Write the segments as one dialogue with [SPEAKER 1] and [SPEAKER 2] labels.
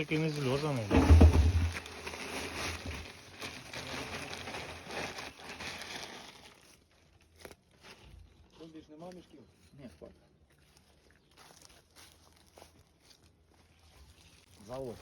[SPEAKER 1] Він такий не зльозаний.
[SPEAKER 2] Більш нема мішків?
[SPEAKER 1] Ні, хватить.
[SPEAKER 2] Завод.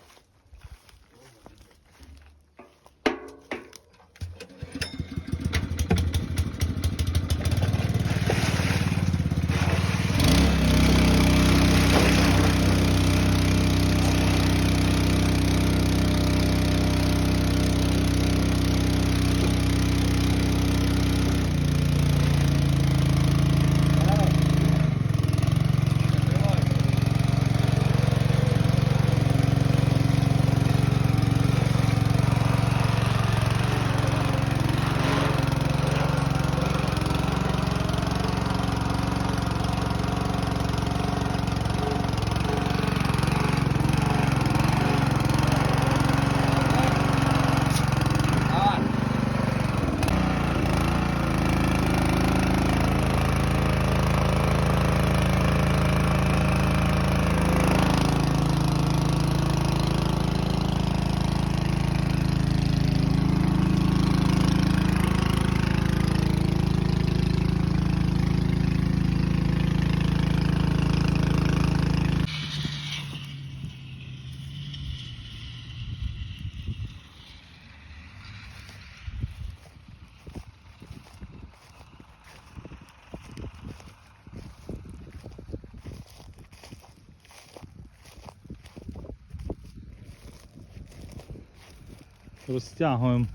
[SPEAKER 1] Розтягуємо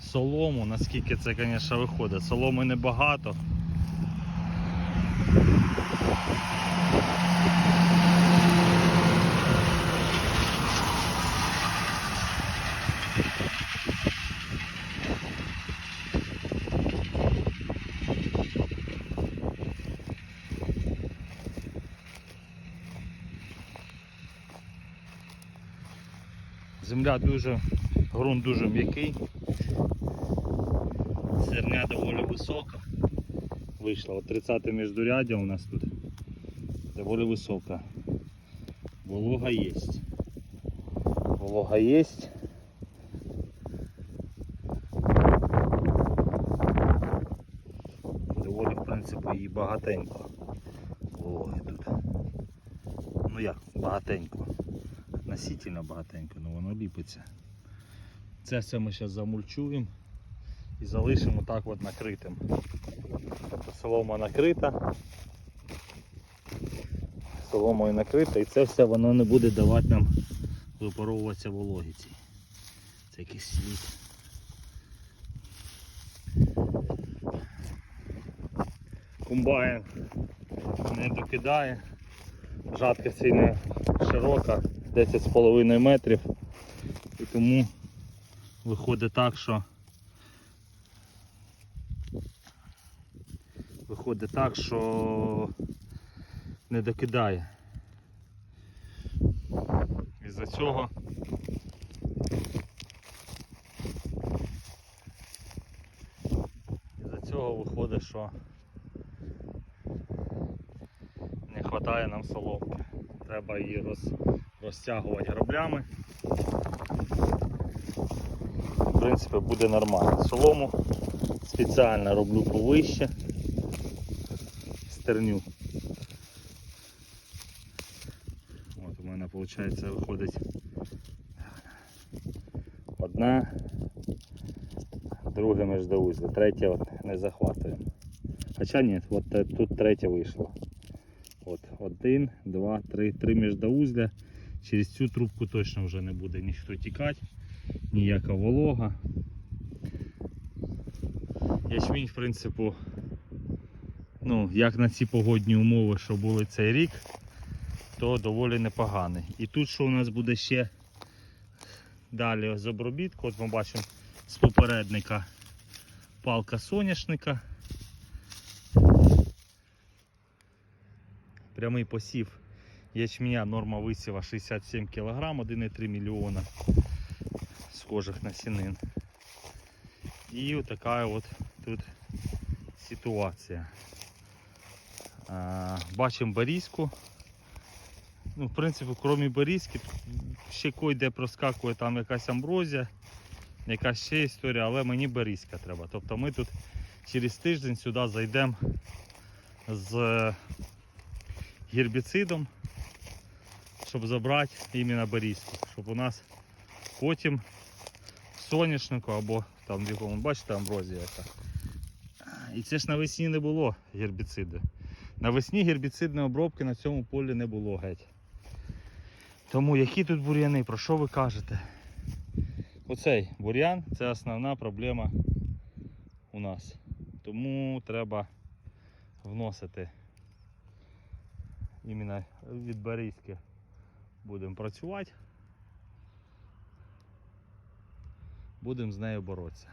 [SPEAKER 1] солому, наскільки це, звісно, виходить. Соломи небагато. Земля дуже, ґрунт дуже м'який. Зерня доволі висока. Вийшла. От 30 міждуряддя у нас тут. Доволі висока. Волога є. Волога є. Доволі, в принципі, її багатенько. Вологи тут. Ну як, багатенько. Относительно багатенько, але воно ліпиться. Це все ми зараз замульчуємо і залишимо так от накритим. Тобто солома накрита. Соломою накрита і це все воно не буде давати нам випаровуватися вологі цій. Це якийсь слід. Комбайн не докидає. Жатка сильно широка, 10,5 метрів. І тому виходить так, що виходить так, що не докидає. Із-за цього із-за цього виходить, що не вистачає нам соломки. Треба її роз, розтягувати граблями. В принципі, буде нормально. Солому спеціально роблю повище. Стерню. От у мене виходить виходить одна, друге міждоузле, третє от не захватуємо. Хоча ні, от тут третє вийшло. От один, два, три, три міждоузля. Через цю трубку точно вже не буде ніхто тікати, ніяка волога. Ячмінь, в принципі, ну, як на ці погодні умови, що були цей рік, то доволі непоганий. І тут що у нас буде ще далі з обробітку, от ми бачимо з попередника палка соняшника. Прямий посів ячменя, норма висіва 67 кг, 1,3 мільйона схожих насінин. І отака от тут ситуація. Бачимо барізку. ну, в принципі, крім берізки, ще койде проскакує там якась амброзія, якась ще історія, але мені берізка треба. Тобто ми тут через тиждень сюди зайдемо з гербіцидом, щоб забрати іменно берізку, щоб у нас потім соняшнику або там в якому, бачите, амброзія яка. І це ж навесні не було гербіциду. Навесні гербіцидної обробки на цьому полі не було геть. Тому які тут бур'яни, про що ви кажете? Оцей бур'ян це основна проблема у нас. Тому треба вносити іменно від берізки будемо працювати. Будемо з нею боротися.